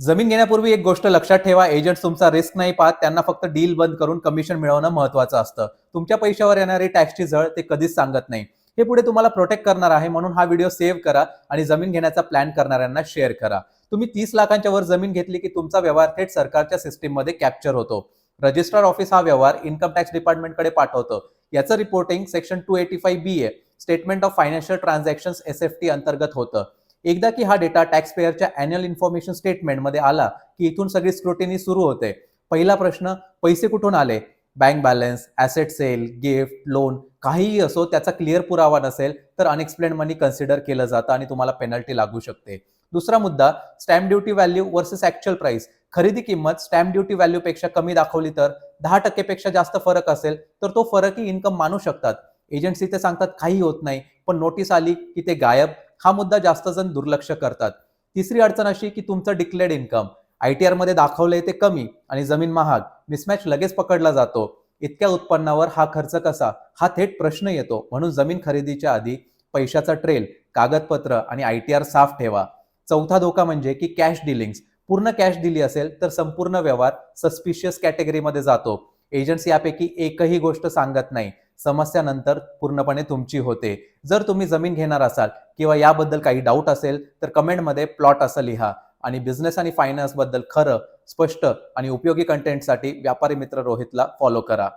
जमीन घेण्यापूर्वी एक गोष्ट लक्षात ठेवा एजंट तुमचा रिस्क नाही पाहत त्यांना फक्त डील बंद करून कमिशन मिळवणं महत्वाचं असतं. तुमच्या पैशावर येणारी टॅक्सची झळ ते कधीच सांगत नाही. हे पुढे तुम्हाला प्रोटेक्ट करणार आहे म्हणून हा व्हिडिओ सेव्ह करा आणि जमीन घेण्याचा प्लॅन करणाऱ्यांना शेअर करा. तुम्ही तीस लाखांच्या वर जमीन घेतली की तुमचा व्यवहार थेट सरकारच्या सिस्टीममध्ये कॅप्चर होतो. रजिस्ट्रार ऑफिस हा व्यवहार इन्कम टॅक्स डिपार्टमेंटकडे पाठवतो. याचं reporting section two eighty five B A statement of financial transaction S F T अंतर्गत होतं. एकदा की हा डेटा टॅक्स पेअरच्या अॅन्युअल इन्फॉर्मेशन स्टेटमेंटमध्ये आला की इथून सगळी स्क्रुटिनी सुरू होते. पहिला प्रश्न पैसे कुठून आले? Bank balance asset sale gift loan काहीही असो त्याचा क्लिअर पुरावा नसेल तर अनएक्सप्लेन मनी कन्सिडर केलं जातं आणि तुम्हाला पेनल्टी लागू शकते. दुसरा मुद्दा stamp duty value versus actual price खरेदी किंमत स्टॅम्प ड्युटी व्हॅल्यूपेक्षा कमी दाखवली तर दहा टक्केपेक्षा जास्त फरक असेल तर तो फरकही इन्कम मानू शकतात. एजन्सी ते सांगतात काही होत नाही पण नोटीस आली की ते गायब. हा मुद्दा जास्त जण दुर्लक्ष करतात. तिसरी अडचण अशी की तुमचं डिक्लेअर्ड इन्कम आय टी आरमध्ये दाखवलंय ते कमी आणि जमीन महाग मिसमॅच लगेच पकडला जातो. इतक्या उत्पन्नावर हा खर्च कसा? हा थेट प्रश्न येतो. म्हणून जमीन खरेदीच्या आधी पैशाचा ट्रेल कागदपत्र आणि आय टी आर साफ ठेवा. चौथा धोका म्हणजे की कॅश डिलिंग्स पूर्ण कॅश दिली असेल तर संपूर्ण व्यवहार सस्पिशियस कॅटेगरीमध्ये जातो. एजन्सी यापैकी एकही गोष्ट सांगत नाही. समस्या नंतर पूर्णपणे तुमची होते. जर तुम्ही जमीन घेणार असाल किंवा याबद्दल काही डाऊट असेल तर कमेंटमध्ये प्लॉट असं लिहा. आणि बिझनेस आणि फायनान्सबद्दल खरं स्पष्ट आणि उपयोगी कंटेंटसाठी व्यापारी मित्र रोहितला फॉलो करा.